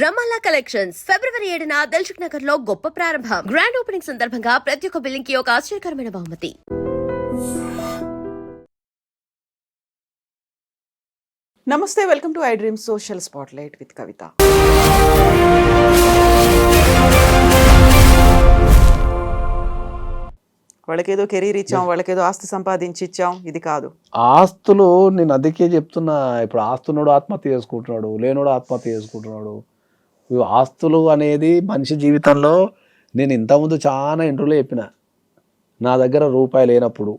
రమాలా collections. ఫిబ్రవరి ఏడున దిల్సుఖ్ నగర్లో గొప్ప ప్రారంభం. గ్రాండ్ ఓపెనింగ్ సందర్భంగా ప్రతి ఒక్క బిల్లింగ్కి ఒక ఆశ్చర్యకరమైన బహుమతి. నమస్తే welcome to I dream social spotlight with Kavitha. వాళ్ళకేదో కెరీర్ ఇచ్చాం వాళ్ళకేదో ఆస్తి సంపాదించి ఇచ్చాం ఇది కాదు. ఆస్తులు నేను అందుకే చెప్తున్నా. ఇప్పుడు ఆస్తున్నోడు ఆత్మహత్య చేసుకుంటున్నాడు లేనోడు ఆత్మహత్య చేసుకుంటున్నాడు. ఆస్తులు అనేది మనిషి జీవితంలో నేను ఇంతకుముందు చాలా ఇంటర్వ్యూలో చెప్పిన. నా దగ్గర రూపాయి లేనప్పుడు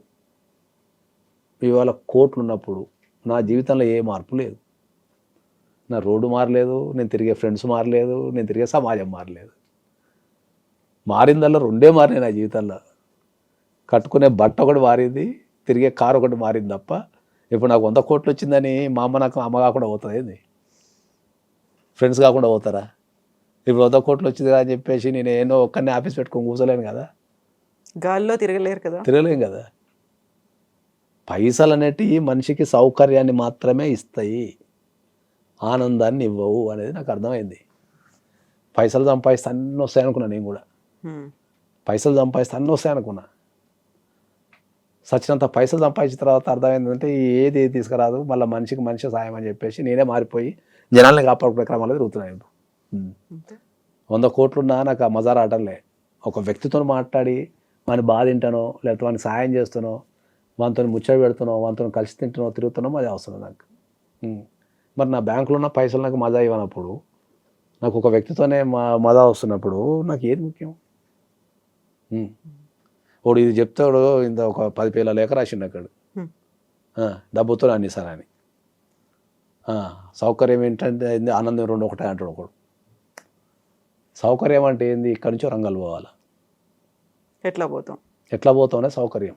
ఇవాళ కోట్లు ఉన్నప్పుడు నా జీవితంలో ఏ మార్పు లేదు. నా రోడ్డు మారలేదు నేను తిరిగే ఫ్రెండ్స్ మారలేదు నేను తిరిగే సమాజం మారలేదు. మారిందల్లా రెండే మారినాయి నా జీవితంలో. కట్టుకునే బట్ట ఒకటి మారింది తిరిగే కారు ఒకటి మారింది తప్ప ఇప్పుడు నాకు వంద కోట్లు వచ్చిందని మా అమ్మ నాకు అమ్మ కాకుండా పోతుంది ఏంది? ఫ్రెండ్స్ కాకుండా పోతారా? ఇప్పుడు వంద కోట్లు వచ్చింది కదా అని చెప్పేసి నేను ఏదో ఒక్కరిని ఆఫీస్ పెట్టుకొని కూర్చోలేను కదా. గాల్లో తిరగలేరు కదా. తిరగలేం కదా. పైసలు అనేటివి మనిషికి సౌకర్యాన్ని మాత్రమే ఇస్తాయి. ఆనందాన్ని ఇవ్వవు అనేది నాకు అర్థమైంది. పైసలు సంపాదిస్తే అన్నీ వస్తాయి అనుకున్నా నేను కూడా. పైసలు సంపాదిస్తే అన్నీ వస్తాయి అనుకున్నా. సచ్చినంత పైసలు సంపాదించిన తర్వాత అర్థమైందంటే ఏది ఏది తీసుకురాదు మళ్ళీ మనిషికి మనిషి సాయం అని చెప్పేసి నేనే మారిపోయి జనాల్ని కాపాడుకునే క్రమంలో తిరుగుతున్నాను. వంద కోట్లున్నా నాకు ఆ మజార్ ఆటలే ఒక వ్యక్తితో మాట్లాడి వాని బాధ తింటానో లేకపోతే వానికి సాయం చేస్తానో వానితో ముచ్చట పెడుతున్నావు వానితో కలిసి తింటున్నావు తిరుగుతున్నావు అది అవసరం నాకు. మరి నా బ్యాంకులో ఉన్న పైసలు నాకు మజా ఇవ్వనప్పుడు నాకు ఒక వ్యక్తితోనే మా మజా వస్తున్నప్పుడు నాకు ఏది ముఖ్యం. వాడు ఇది చెప్తాడు ఇంత ఒక పది పేల లేఖ రాసిండు అక్కడ. డబ్బుతో అన్ని సార్ అని. ఆ, సౌకర్యం ఏంటంటే ఆనందం రెండు ఒకటే అంటాడు ఒకడు. సౌకర్యం అంటే ఏంది? ఇక్కడి నుంచి రంగాలు పోవాలి? ఎట్లా పోతాం? ఎట్లా పోతామనే సౌకర్యం.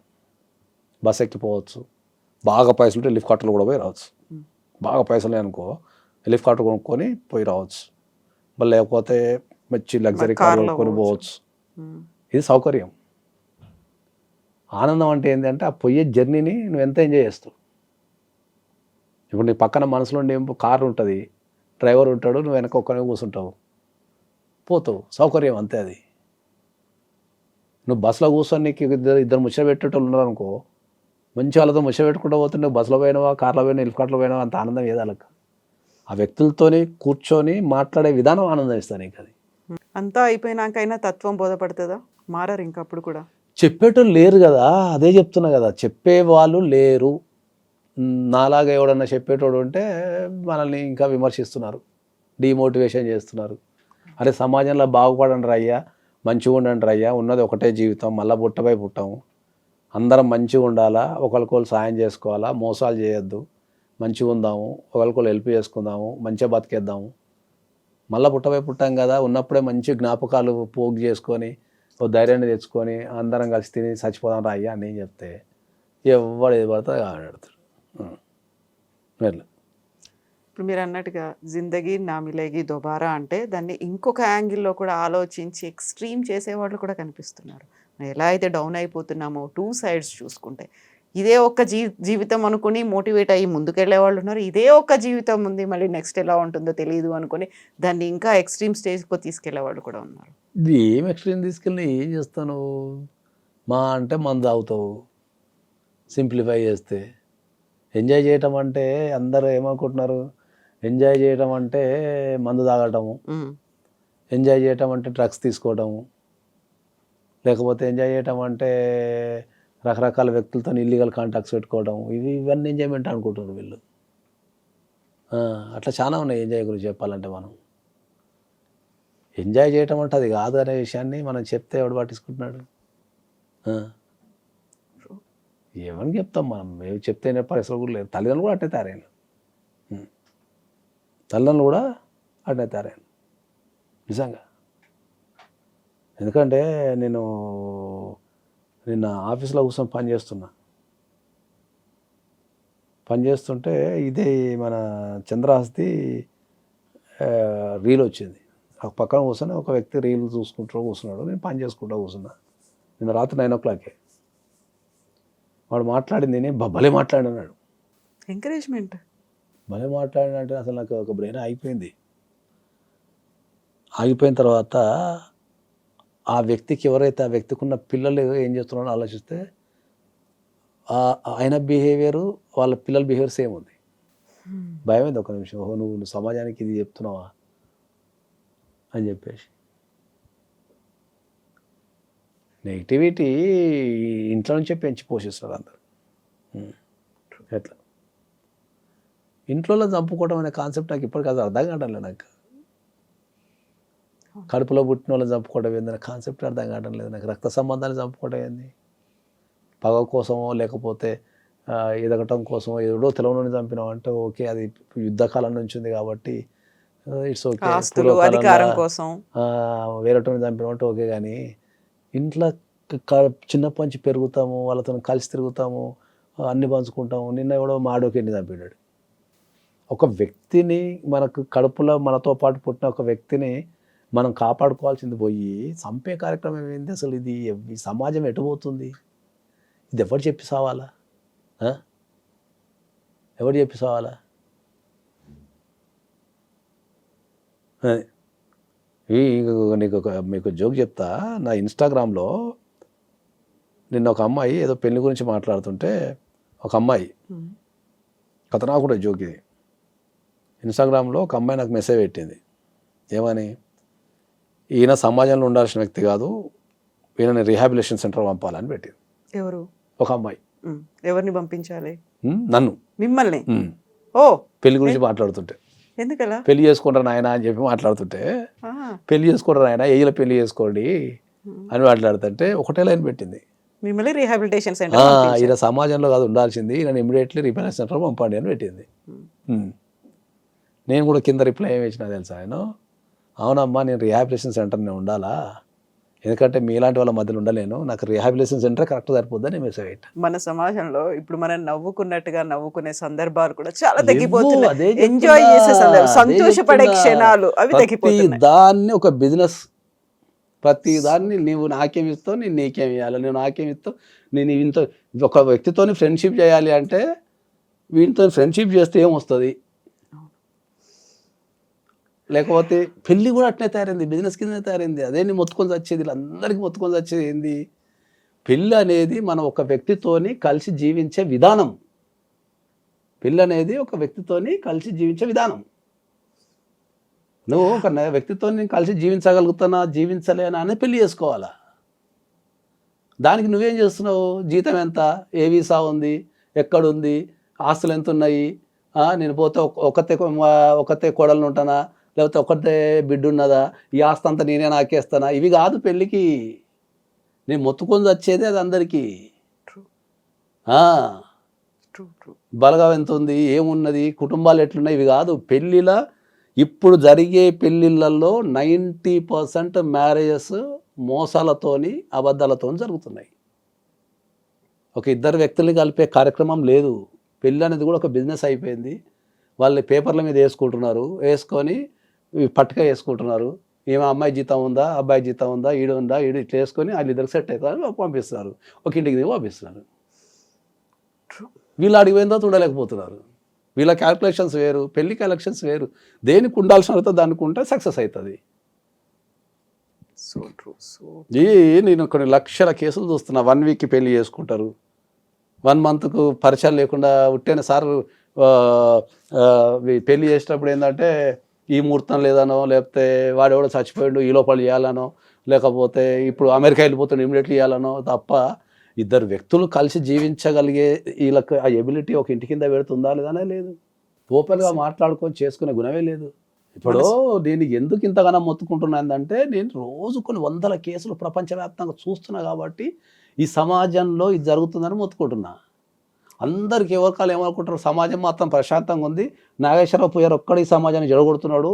బస్ ఎక్కిపోవచ్చు. బాగా పైసలు ఉంటే లిఫ్ట్ కార్టర్లు కూడా పోయి రావచ్చు. బాగా పైసలు అనుకో లిఫ్ట్ కార్టర్ కొనుక్కొని పోయి రావచ్చు. మళ్ళీ లేకపోతే మంచి లగ్జరీ కార్ కొనుక్కొని పోవచ్చు. ఇది సౌకర్యం. ఆనందం అంటే ఏంటంటే ఆ పోయే జర్నీని నువ్వు ఎంత ఎంజాయ్ చేస్తావు? ఇప్పుడు నీ పక్కన మనసులో ఉండే కారు ఉంటుంది డ్రైవర్ ఉంటాడు నువ్వు వెనక ఒక్కనే కూర్చుంటావు. పోతావు. సౌకర్యం అంతే అది. నువ్వు బస్సులో కూర్చొని నీకు ఇద్దరు ఇద్దరు ముచ్చట పెట్టేటోళ్ళు ఉన్నారు అనుకో మంచి వాళ్ళతో ముచ్చట పెట్టుకుంటూ పోతే నువ్వు బస్సులో పోయినావా కార్లో పోయినా ఇల్లు కార్లో పోయినావా అంత ఆనందం ఏదాలకు ఆ వ్యక్తులతోని కూర్చొని మాట్లాడే విధానం ఆనందం ఇస్తాను నీకు అది. అంతా అయిపోయినాకైనా తత్వం బోధపడుతుందా? మారరు ఇంకా అప్పుడు కూడా. చెప్పేటోళ్ళు లేరు కదా అదే చెప్తున్నా కదా చెప్పేవాళ్ళు లేరు. నాలాగా ఎవడన్నా చెప్పేటోడు ఉంటే మనల్ని ఇంకా విమర్శిస్తున్నారు డిమోటివేషన్ చేస్తున్నారు. అరే సమాజంలో బాగుపడండి అయ్యా మంచిగా ఉండండి అయ్యా ఉన్నది ఒకటే జీవితం మళ్ళీ బుట్టపై పుట్టాము అందరం మంచిగా ఉండాలా ఒకరికొకరు సాయం చేసుకోవాలా మోసాలు చేయొద్దు. మంచిగా ఉందాము ఒకరికొకరు హెల్ప్ చేసుకుందాము మంచిగా బతికేద్దాము. మళ్ళీ పుట్టపై పుట్టాం కదా ఉన్నప్పుడే మంచి జ్ఞాపకాలు పోగు చేసుకొని ఓ ధైర్యాన్ని తెచ్చుకొని అందరం కలిసి తిని చచ్చిపోదాం రా అయ్యా అని నేను చెప్తే ఎవడు ఏది పడితే ఆడాడుతాడు. వెళ్ళి ఇప్పుడు మీరు అన్నట్టుగా జిందగీ నా మిలేగి దొబారా అంటే దాన్ని ఇంకొక యాంగిల్లో కూడా ఆలోచించి ఎక్స్ట్రీమ్ చేసేవాళ్ళు కూడా కనిపిస్తున్నారు. ఎలా అయితే డౌన్ అయిపోతున్నామో టూ సైడ్స్ చూసుకుంటే ఇదే ఒక్క జీ జీవితం అనుకుని మోటివేట్ అయ్యి ముందుకెళ్ళే వాళ్ళు ఉన్నారు. ఇదే ఒక్క జీవితం ఉంది మళ్ళీ నెక్స్ట్ ఎలా ఉంటుందో తెలియదు అనుకుని దాన్ని ఇంకా ఎక్స్ట్రీమ్ స్టేజ్కి తీసుకెళ్ళే వాళ్ళు కూడా ఉన్నారు. ఇది ఏం ఎక్స్ట్రీమ్ తీసుకెళ్ళి ఏం చేస్తాను? మా అంటే మందు తాగుతావు సింప్లిఫై చేస్తే. ఎంజాయ్ చేయటం అంటే అందరూ ఏమనుకుంటున్నారు? ఎంజాయ్ చేయటం అంటే మందు తాగటము. ఎంజాయ్ చేయటం అంటే డ్రగ్స్ తీసుకోవటము. లేకపోతే ఎంజాయ్ చేయటం అంటే రకరకాల వ్యక్తులతో ఇల్లీగల్ కాంటాక్ట్స్ పెట్టుకోవడం ఇవి ఇవన్నీ ఎంజాయ్మెంట్ అనుకుంటున్నారు వీళ్ళు. అట్లా చాలా ఉన్నాయి ఎంజాయ్ గురించి చెప్పాలంటే మనం. ఎంజాయ్ చేయటం అంటే అది కాదు అనే విషయాన్ని మనం చెప్తే ఎవడు పట్టించుకుంటున్నాడు. ఏమని చెప్తాం మనం? మేము చెప్తే పరిస్థితులు కూడా లేదు తల్లిదండ్రులు కూడా అట్టే తయారైన తల్లిదండ్రులు కూడా అట్నే తయారైన నిజంగా. ఎందుకంటే నేను నిన్న ఆఫీస్లో కూర్చొని పని చేస్తున్నా. పని చేస్తుంటే ఇదే మన చంద్రాస్తి రీల్ వచ్చింది. ఆ పక్కన కూర్చొని ఒక వ్యక్తి రీల్ చూసుకుంటూ కూర్చున్నాడు. నేను పని చేసుకుంటూ కూర్చున్నా. నిన్న రాత్రి నైన్ ఓ క్లాకే. వాడు మాట్లాడింది నేను "బ- భలే మాట్లాడినాడు. ఎంకరేజ్మెంట్? భలే మాట్లాడినంటే అసలు నాకు ఒక బ్రెయిన్ అయిపోయింది ఆగిపోయిన తర్వాత ఆ వ్యక్తికి ఎవరైతే ఆ వ్యక్తికి ఉన్న పిల్లలు ఏం చేస్తున్నారో ఆలోచిస్తే ఆయన బిహేవియర్ వాళ్ళ పిల్లల బిహేవియర్ సేమ్ ఉంది. భయమైంది ఒక నిమిషం. ఓహో నువ్వు నువ్వు సమాజానికి ఇది చెప్తున్నావా? అని చెప్పేసి. నెగిటివిటీ ఇంట్లో నుంచే పెంచి పోషిస్తారు అందరు. ఎట్లా? ఇంట్లో చంపుకోవడం అనే కాన్సెప్ట్ నాకు ఇప్పటికీ అది అర్థం కావట్లేదు నాకు. కడుపులో పుట్టిన వాళ్ళని చంపుకోవడం ఏందనే కాన్సెప్ట్ అర్థం కావడం లేదు నాకు. రక్త సంబంధాలు చంపుకోవడం ఏంది? పగ కోసమో లేకపోతే ఎదగటం కోసమో ఏదో తెలవని చంపినాం అంటే ఓకే అది యుద్ధకాలం నుంచి ఉంది కాబట్టి ఇట్స్ ఓకే అధికారం కోసం. వేరేటోని చంపినాం అంటే ఓకే కానీ ఇంట్లో చిన్నప్పటి నుంచి పెరుగుతాము వాళ్ళతో కలిసి తిరుగుతాము అన్ని పంచుకుంటాము. నిన్న ఎవడో మాడోకెన్ని చంపినాడు. ఒక వ్యక్తిని మనకు కడుపులో మనతో పాటు పుట్టిన ఒక వ్యక్తిని మనం కాపాడుకోవాల్సింది పోయి చంపే కార్యక్రమం ఏంది అసలు ఇది? ఈ సమాజం ఎటుపోతుంది ఇది ఎవరు చెప్పి సావాలా? ఎవరు చెప్పి సావాలా? నీకు ఒక మీకు జోక్ చెప్తా. నా ఇన్స్టాగ్రామ్లో నిన్న ఒక అమ్మాయి ఏదో పెళ్ళి గురించి మాట్లాడుతుంటే ఒక అమ్మాయి ఉమ్. కథ నాకు కూడా జోక్ ఇది. ఇన్స్టాగ్రామ్లో ఒక అమ్మాయి నాకు మెసేజ్ పెట్టింది. ఏమని? ఈయన సమాజంలో ఉండాల్సిన వ్యక్తి కాదు ఈయనని రీహాబిలేషన్ సెంటర్ పంపాలని పెట్టింది. ఎవరు? ఒక అమ్మాయి. ఎవరిని పంపించాలి? నన్ను. మిమ్మల్ని? ఓ! పెళ్ళి గురించి మాట్లాడుతుంటే. ఎందుకలా? పెళ్ళి చేసుకుంటారు నాయన అని చెప్పి మాట్లాడుతుంటే పెళ్ళి చేసుకుంటారు నాయన? ఏళ్ళ పెళ్ళి చేసుకోండి. అని మాట్లాడుతుంటే ఒకటే లైన్ పెట్టింది. మిమ్మల్ని రీహాబిలిటేషన్ సెంటర్ ఈయన సమాజంలో కాదు ఉండాల్సింది. ఈయన ఇమీడియట్లీ రీహాబిలేషన్ సెంటర్ పంపండి అని పెట్టింది. నేను కూడా కింద రిప్లై ఏమి ఇచ్చిన తెలుసా ఆయన? అవునమ్మా నేను రీహాబిలేషన్ సెంటర్నే ఉండాలా? ఎందుకంటే మీలాంటి వాళ్ళ మధ్యలో ఉండలేను. నాకు రీహాబిలేషన్ సెంటర్ కరెక్ట్ సరిపోద్దని మెసేజ్ పెట్టా. మన సమాజంలో ఇప్పుడు మనం నవ్వుకున్నట్టుగా నవ్వుకునే సందర్భాలు కూడా చాలా తగ్గిపోతున్నాయి. ఎంజాయ్ చేసే సంతోషపడే. క్షణాలు అవి తగ్గిపోతున్నాయి. దాన్ని ఒక బిజినెస్ ప్రతి దాన్ని నీవు నాకేమి ఇస్తావు నేను నీకేమి ఇవ్వాలి నేను నాకేమి ఇస్తావు నేను ఇంత ఒక వ్యక్తితోని ఫ్రెండ్షిప్ చేయాలి అంటే వీటితో ఫ్రెండ్షిప్ చేస్తే ఏమొస్తుంది లేకపోతే పెళ్ళి కూడా అట్నే తయారైంది బిజినెస్ కింద తయారైంది. అదే నేను మొత్తుకొని వచ్చేది వీళ్ళందరికీ మొత్తుకొని వచ్చేది ఏంది? పెళ్ళి అనేది మనం ఒక వ్యక్తితోని కలిసి జీవించే విధానం. పెళ్ళి అనేది ఒక వ్యక్తితోని కలిసి జీవించే విధానం. నువ్వు ఒక వ్యక్తితో నేను కలిసి జీవించగలుగుతానా జీవించలేనా అని పెళ్ళి చేసుకోవాలా? దానికి నువ్వేం చేస్తున్నావు? జీతం ఎంత? ఏ వీసా ఉంది? ఎక్కడుంది? ఆస్తులు ఎంత ఉన్నాయి నేను పోతే ఒకతే కొ- ఒకతే కోడలు ఉంటానా? లేకపోతే ఒకతే బిడ్డ ఉన్నదా ఈ ఆస్తి అంతా నేనే నాకేస్తానా? ఇవి కాదు పెళ్ళికి. నేను మొత్తుకొని వచ్చేది అది అందరికీ. బలగం ఎంత ఉంది? ఏమున్నది? కుటుంబాలు ఎట్లున్నాయి? ఇవి కాదు. పెళ్ళిళ్ళ ఇప్పుడు జరిగే పెళ్ళిళ్ళల్లో నైంటీ పర్సెంట్ మ్యారేజెస్ మోసాలతోని అబద్ధాలతోని జరుగుతున్నాయి. ఒక ఇద్దరు వ్యక్తుల్ని కలిపే కార్యక్రమం లేదు. పెళ్ళి అనేది కూడా ఒక బిజినెస్ అయిపోయింది. వాళ్ళు పేపర్ల మీద వేసుకుంటున్నారు. వేసుకొని పట్టుక వేసుకుంటున్నారు. ఏమో అమ్మాయి జీతం ఉందా అబ్బాయి జీతం ఉందా ఈడు ఉందా ఈడు ఇట్లా వేసుకొని వాళ్ళు ఇద్దరు సెట్ అవుతారు పంపిస్తున్నారు. ఒక ఇంటికి దిగి పంపిస్తున్నారు. వీళ్ళు అడిగి పోయిన తర్వాత ఉండలేకపోతున్నారు. వీళ్ళ క్యాల్కులేషన్స్ వేరు పెళ్ళి క్యాలకులేషన్స్ వేరు. దేనికి ఉండాల్సిన అయితే దానికి ఉంటే సక్సెస్ అవుతుంది. True, so ఈ నేను కొన్ని లక్షల కేసులు చూస్తున్నా. వన్ వీక్కి పెళ్ళి చేసుకుంటారు. వన్ మంత్కు పరిచయం లేకుండా ఉట్టేన సార్ పెళ్ళి చేసేటప్పుడు ఏంటంటే ఈ ముహూర్తం లేదనో లేకపోతే వాడు ఎవడో చచ్చిపోయిండు ఈ లోపల చేయాలనో లేకపోతే ఇప్పుడు అమెరికా వెళ్ళిపోతుండే ఇమీడియట్లీ చేయాలనో తప్ప ఇద్దరు వ్యక్తులు కలిసి జీవించగలిగే వీళ్ళకి ఆ ఎబిలిటీ ఒక ఇంటి కింద పెడుతుందా లేదనే లేదు. ఓపెన్గా మాట్లాడుకొని చేసుకునే గుణమే లేదు. ఇప్పుడు నేను ఎందుకు ఇంతగానో మొత్తుకుంటున్నానంటే నేను రోజు కొన్ని వందల కేసులు ప్రపంచవ్యాప్తంగా చూస్తున్నా కాబట్టి ఈ సమాజంలో ఇది జరుగుతుందని మొత్తుకుంటున్నా. అందరికి ఎవరికాలు ఏమనుకుంటారు సమాజం మాత్రం ప్రశాంతంగా ఉంది. నాగేశ్వరరావు పోయారు ఒక్కడు ఈ సమాజాన్ని జడగొడుతున్నాడు.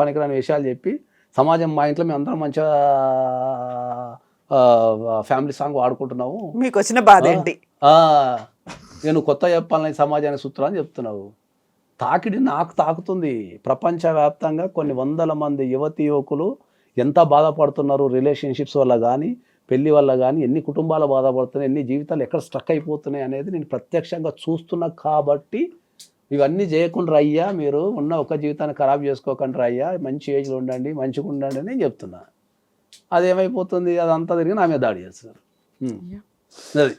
పనికిరాని విషయాలు చెప్పి సమాజం మా ఇంట్లో మేము అందరం మంచిగా ఫ్యామిలీ సాంగ్ వాడుకుంటున్నాము మీకు వచ్చిన బాధ ఏంటి? నేను కొత్త చెప్పాలని సమాజానికి సూత్రాలు అని చెప్తున్నావు. తాకిడి నాకు తాకుతుంది. ప్రపంచవ్యాప్తంగా కొన్ని వందల మంది యువతి యువకులు ఎంత బాధపడుతున్నారు రిలేషన్షిప్స్ వల్ల కానీ పెళ్ళి వల్ల కానీ ఎన్ని కుటుంబాలు బాధపడుతున్నాయి ఎన్ని జీవితాలు ఎక్కడ స్ట్రక్ అయిపోతున్నాయి అనేది నేను ప్రత్యక్షంగా చూస్తున్నా కాబట్టి ఇవన్నీ చేయకుండా అయ్యా మీరు ఉన్న ఒక జీవితాన్ని ఖరాబ్ చేసుకోకుండా అయ్యా మంచి ఏజ్లో ఉండండి మంచిగా ఉండండి అని నేను చెప్తున్నా. అదేమైపోతుంది? అదంతా తిరిగి నా మీద దాడి చేస్తున్నారు. ఉమ్. అది.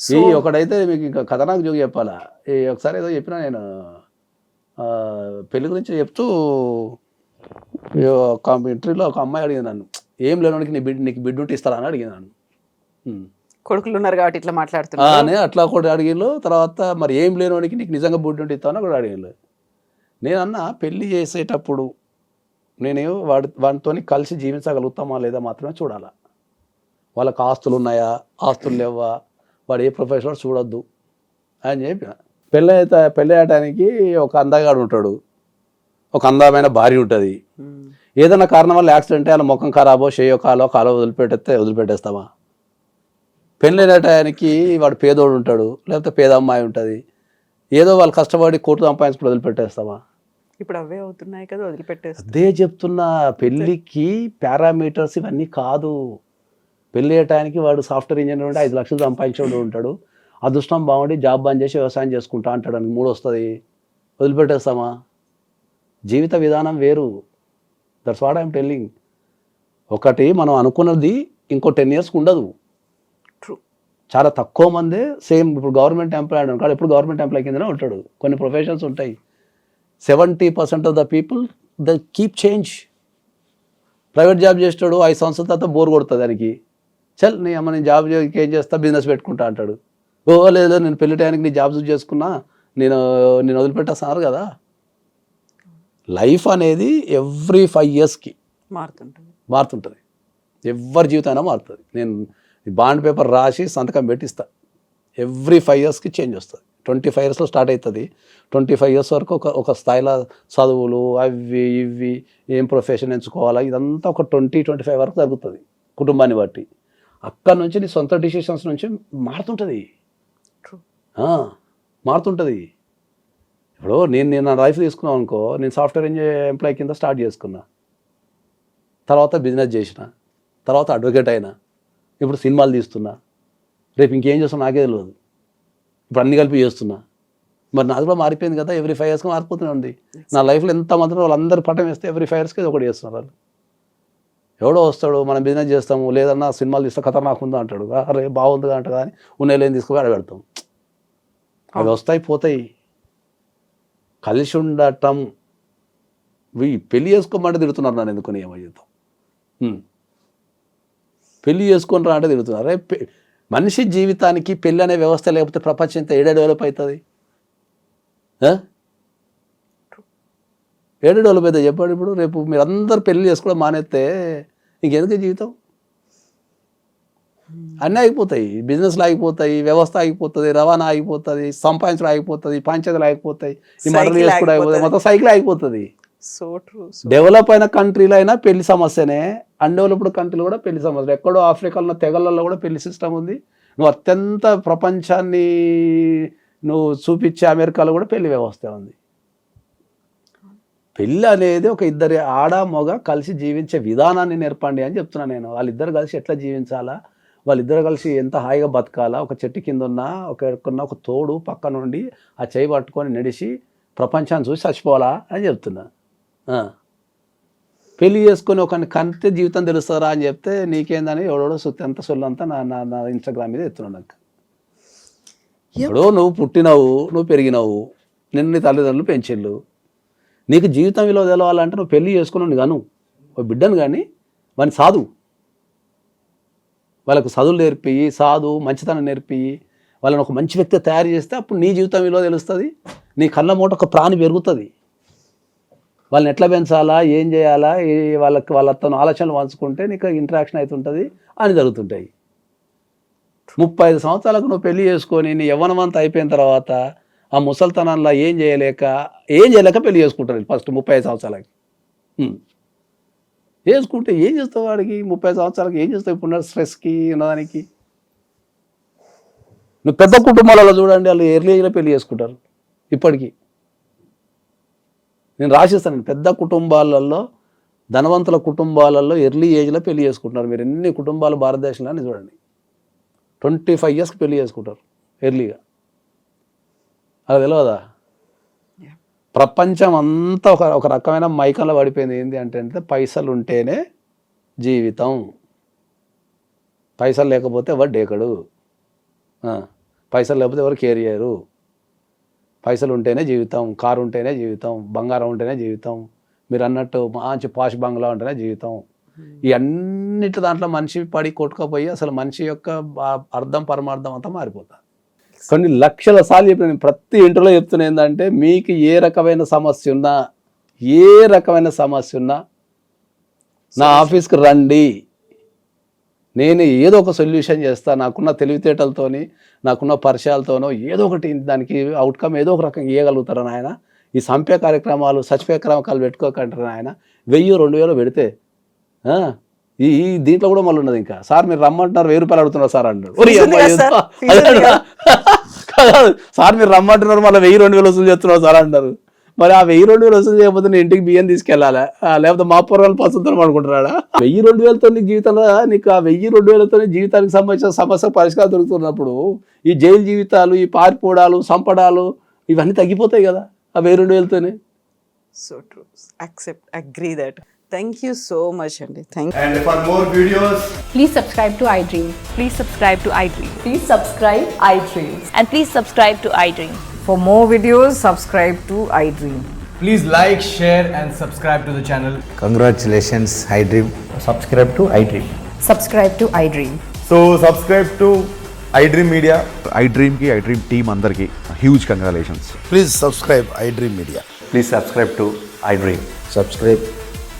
ఈ ఒకడైతే మీకు ఇంకా కథ నాకు జోగి చెప్పాలా? ఈ ఒకసారి ఏదో చెప్పినా నేను పెళ్ళి గురించి చెప్తూ ఇంటర్వ్యూలో ఒక అమ్మాయి అడిగింది నన్ను. ఏం లేనోడికి నీ బిడ్డ నీకు బిడ్డ ఉంటే ఇస్తారా అని అడిగింది నన్ను. కొడుకులు ఉన్నారు కాబట్టి ఇట్లా అని అట్లా కూడా అడిగిళ్ళు తర్వాత మరి ఏం లేనోడికి నీకు నిజంగా బుడ్డి ఉంటే ఇస్తాను కూడా అడిగిళ్ళు నేను అన్న పెళ్ళి చేసేటప్పుడు నేను వాడి వాడితో కలిసి జీవించగలుగుతామా లేదా మాత్రమే చూడాలా. వాళ్ళకి ఆస్తులు ఉన్నాయా ఆస్తులు లేవా వాడు ఏ ప్రొఫెషనల్ చూడొద్దు అని చెప్పిన. పెళ్ళి అయితే పెళ్ళి అయ్యటానికి ఒక అందగాడు ఉంటాడు. ఒక అందమైన భార్య ఉంటుంది. ఏదైనా కారణం వల్ల యాక్సిడెంట్ వాళ్ళ ముఖం ఖరాబో చేయో కాలో కాలో వదిలిపెట్టేస్తే వదిలిపెట్టేస్తామా? పెళ్ళైన టయానికి వాడు పేదోడు ఉంటాడు లేకపోతే పేద అమ్మాయి ఉంటుంది. ఏదో వాళ్ళు కష్టపడి కోర్టు సంపాదించుకుని వదిలిపెట్టేస్తామా? ఇప్పుడు అవే అవుతున్నాయి కదా వదిలిపెట్టేస్తారు అదే చెప్తున్నా పెళ్ళికి పారామీటర్స్ ఇవన్నీ కాదు. పెళ్ళి అయ్యటానికి వాడు సాఫ్ట్వేర్ ఇంజనీర్ ఉండి ఐదు లక్షలు సంపాదించేవాడు ఉంటాడు. అదృష్టం బాగుండి జాబ్ బంద్ చేసి వ్యవసాయం చేసుకుంటా అంటాడు అని మూడు వస్తుంది వదిలిపెట్టేస్తామా? జీవిత విధానం వేరు. దట్స్ వాట్ ఐఎమ్ టెల్లింగ్ ఒకటి మనం అనుకున్నది ఇంకో టెన్ ఇయర్స్కి ఉండదు. ట్రూ చాలా తక్కువ మందే సేమ్ ఇప్పుడు గవర్నమెంట్ ఎంప్లాయ్ ఉంటాడు ఇప్పుడు గవర్నమెంట్ ఎంప్లాయ్ కిందనే ఉంటాడు. కొన్ని ప్రొఫెషన్స్ ఉంటాయి. Seventy percent of the people the keep change private job చేస్తాడు ఐదు సంవత్సరాల తర్వాత బోర్ కొడుతుంది దానికి. చల్ నీ అమ్మ నేను జాబ్ ఏం చేస్తా? బిజినెస్ పెట్టుకుంటా అంటాడు. ఓ లేదు నేను పెళ్ళి టైంకి నీ జాబ్ చూస్ చేసుకున్నా నేను నేను వదిలిపెట్టేస్తున్నారు కదా. లైఫ్ అనేది ఎవ్రీ ఫైవ్ ఇయర్స్కి మారుతుంటుంది. మారుతుంటుంది. ఎవరి జీవితం అయినా మారుతుంది. నేను బాండ్ పేపర్ రాసి సంతకం పెట్టిస్తా. ఎవ్రీ ఫైవ్ ఇయర్స్కి చేంజ్ వస్తుంది. ట్వంటీ ఫైవ్ ఇయర్స్లో స్టార్ట్ అవుతుంది ట్వంటీ ఫైవ్ ఇయర్స్ వరకు ఒక ఒక స్థాయిలో చదువులు అవి ఇవి ఏం ప్రొఫెషన్ ఎంచుకోవాలా? ఇదంతా ఒక ట్వంటీ ట్వంటీ ఫైవ్ వరకు జరుగుతుంది కుటుంబాన్ని బట్టి. అక్కడ నుంచి నీ సొంత డిసిషన్స్ నుంచి మారుతుంటుంది. మారుతుంటుంది. ఇప్పుడు నేను నేను నా లైఫ్ తీసుకున్నాను అనుకో నేను సాఫ్ట్వేర్ ఇంజనీర్ ఎంప్లాయ్ కింద స్టార్ట్ చేసుకున్నా. తర్వాత బిజినెస్ చేసిన తర్వాత అడ్వకేట్ అయినా ఇప్పుడు సినిమాలు తీస్తున్నా. రేపు ఇంకేం చేస్తున్నా నాకే తెలియదు ఇప్పుడు అన్ని కలిపి చేస్తున్నా. మరి నాది కూడా మారిపోయింది కదా ఎవ్రీ ఫైవ్ ఇయర్స్కి మారిపోతూనే ఉంది. నా లైఫ్లో ఎంత మంది వాళ్ళందరూ పట్టం వేస్తే ఎవ్రీ ఫైవ్ ఇయర్స్కి ఒకటి చేస్తున్నారు వాళ్ళు. ఎవడో వస్తాడు మనం బిజినెస్ చేస్తాము లేదన్నా సినిమాలు తీస్తే ఖతర్నాక్ ఉందా అంటాడు. అరే బాగుంది అంట కానీ ఉన్న లేని తీసుకుని ఆడ పెడతాం అవి వస్తాయి పోతాయి. కలిసి ఉండటం వీ పెళ్ళి చేసుకోమంటే తిడుతున్నారు నన్ను ఎందుకు ఏమో జీవితం ఉమ్. పెళ్ళి చేసుకొని రా అంటే తిడుతున్నారు. పె- మనిషి జీవితానికి పెళ్ళి అనే వ్యవస్థ లేకపోతే ప్రపంచం ఇంత ఏడే డెవలప్ అవుతుంది ఏడే డెవలప్ అవుతుంది చెప్పండి ఇప్పుడు రేపు మీరు అందరు పెళ్ళి చేసుకోవడం మానేస్తే ఇంకెందుకు జీవితం? అన్నీ ఆగిపోతాయి. బిజినెస్లు ఆగిపోతాయి వ్యవస్థ ఆగిపోతుంది రవాణా ఆగిపోతుంది సంపాదించడం ఆగిపోతుంది పంచాయతీలు ఆగిపోతాయి ఈ ఆగిపోతది. మొత్తం సైకిల్ ఆగిపోతుంది. సో ట్రూ డెవలప్ అయిన కంట్రీలో అయినా పెళ్ళి సమస్యనే. అన్డెవలప్డ్ కంట్రీలో కూడా పెళ్ళి సమస్య. ఎక్కడో ఆఫ్రికాలో తెగలలో కూడా పెళ్ళి సిస్టమ్ ఉంది. నువ్వు అత్యంత ప్రపంచాన్ని నువ్వు చూపించే అమెరికాలో కూడా పెళ్ళి వ్యవస్థ ఉంది. పెళ్ళి అనేది ఒక ఇద్దరి ఆడ మగ కలిసి జీవించే విధానాన్ని నేర్పండి అని చెప్తున్నాను నేను. వాళ్ళిద్దరు కలిసి ఎట్లా జీవించాలా? వాళ్ళిద్దరు కలిసి ఎంత హాయిగా బతకాలా? ఒక చెట్టు కింద ఉన్న ఒక ఎక్కడున్న ఒక తోడు పక్క నుండి ఆ చేయి పట్టుకొని నడిచి ప్రపంచాన్ని చూసి చచ్చిపోవాలా అని చెప్తున్నా. పెళ్ళి చేసుకొని ఒక కంటే జీవితం తెలుస్తారా అని చెప్తే నీకేందని ఎవడో సుత్తి అంత సొల్లంతా నా నా నా ఇన్స్టాగ్రామ్ మీద ఎత్తున్నాడు నాకు. ఇప్పుడు నువ్వు పుట్టినావు నువ్వు పెరిగినావు నిన్ను నీ తల్లిదండ్రులు పెంచిళ్ళు. నీకు జీవితం విలువ తెలవాలంటే నువ్వు పెళ్ళి చేసుకున్నాను గాను. ఓ బిడ్డను కానీ వాని సాధు వాళ్ళకు చదువులు నేర్పి సాధు మంచితనం నేర్పి వాళ్ళని ఒక మంచి వ్యక్తి తయారు చేస్తే అప్పుడు నీ జీవితం విలువ తెలుస్తుంది నీ కళ్ళ మూట ఒక ప్రాణి పెరుగుతుంది. వాళ్ళని ఎట్లా పెంచాలా ఏం చేయాలా వాళ్ళకి వాళ్ళతో ఆలోచనలు పంచుకుంటే నీకు ఇంటరాక్షన్ అవుతుంటుంది అని జరుగుతుంటాయి. ముప్పై ఐదు సంవత్సరాలకు నువ్వు పెళ్ళి చేసుకొని నీ యవ్వనమంతా అయిపోయిన తర్వాత ఆ ముసల్తనంలో ఏం చేయలేక ఏం చేయలేక పెళ్ళి చేసుకుంటారు ఫస్ట్ ముప్పై ఐదు సంవత్సరాలకి. వేసుకుంటే ఏం చేస్తావు వాడికి? ముప్పై సంవత్సరాలకి ఏం చేస్తావు ఇప్పుడు స్ట్రెస్కి ఉన్నదానికి? నువ్వు పెద్ద కుటుంబాలలో చూడండి వాళ్ళు ఎర్లీ ఏజ్లో పెళ్ళి చేసుకుంటారు ఇప్పటికీ. నేను రాసిస్తాను పెద్ద కుటుంబాలలో ధనవంతుల కుటుంబాలలో ఎర్లీ ఏజ్లో పెళ్ళి చేసుకుంటున్నారు. మీరు ఎన్ని కుటుంబాలు భారతదేశంలో అని చూడండి. ట్వంటీ ఫైవ్ ఇయర్స్కి పెళ్ళి చేసుకుంటారు ఎర్లీగా. అది తెలియదా ప్రపంచం అంతా ఒక ఒక రకమైన మైకంలో పడిపోయింది. ఏంటి అంటే అంటే పైసలు ఉంటేనే జీవితం. పైసలు లేకపోతే ఎవరు డేకడు? పైసలు లేకపోతే ఎవరు కేర్ చేయరు? పైసలు ఉంటేనే జీవితం కారు ఉంటేనే జీవితం బంగారం ఉంటేనే జీవితం మీరు అన్నట్టు మంచి పాష్ బంగ్లా ఉంటేనే జీవితం. ఈ అన్నిటి దాంట్లో మనిషి పడి కొట్టుకపోయి అసలు మనిషి యొక్క అర్థం పరమార్థం అంతా మారిపోతుంది కొన్ని లక్షల సార్లు చెప్పిన నేను ప్రతి ఇంటర్లో చెప్తున్నా ఏంటంటే మీకు ఏ రకమైన సమస్య ఉన్నా ఏ రకమైన సమస్య ఉన్నా నా ఆఫీస్కి రండి. నేను ఏదో ఒక సొల్యూషన్ చేస్తా నాకున్న తెలివితేటలతోని నాకున్న పరిచయాలతోనో ఏదో ఒకటి దానికి అవుట్కమ్ ఏదో ఒక రకంగా ఇవ్వగలుగుతారు నాయన? ఈ సంపే కార్యక్రమాలు సచిపే కార్యక్రమాలు పెట్టుకోకంటారు ఆయన వెయ్యి రెండు వేలు పెడితే ఈ దీంట్లో కూడా మళ్ళీ ఉన్నది ఇంకా. సార్ మీరు రమ్మంటున్నారు వెయ్యి రూపాయలు అడుగుతున్నారు సార్ అంటారు సార్? మీరు రమ్మంటున్నారు మళ్ళీ వెయ్యి రెండు వేలు వసూలు చేస్తున్నారు సార్ అంటారు. మరి ఆ వెయ్యి రెండు వేలు వసూలు చేయకపోతే నేను ఇంటికి బియ్యం తీసుకెళ్ళాలా? లేకపోతే మా పొరగాలు పసుతో అనుకుంటున్నాడా వెయ్యి రెండు వేలతో నీకు జీవితంలో నీకు ఆ వెయ్యి రెండు వేలతో జీవితానికి సంబంధించిన సమస్య పరిష్కారం దొరుకుతున్నప్పుడు ఈ జైలు జీవితాలు ఈ పారిపోవడాలు సంపడాలు ఇవన్నీ తగ్గిపోతాయి కదా ఆ వెయ్యి రెండు వేలతోనే. So true accept agree that thank you so much అండి thank And for more videos, Please subscribe to iDream. Please subscribe to iDream. Please subscribe iDreams. And please subscribe to iDream. For more videos, subscribe to iDream. please like, share, and subscribe to the channel. Congratulations, iDream. subscribe to iDream. Subscribe to iDream. So, subscribe to iDream Media. I డ్రీమ్కి I dream team అందరికీ huge congratulations Please subscribe iDream Media. Please subscribe to iDream. Subscribe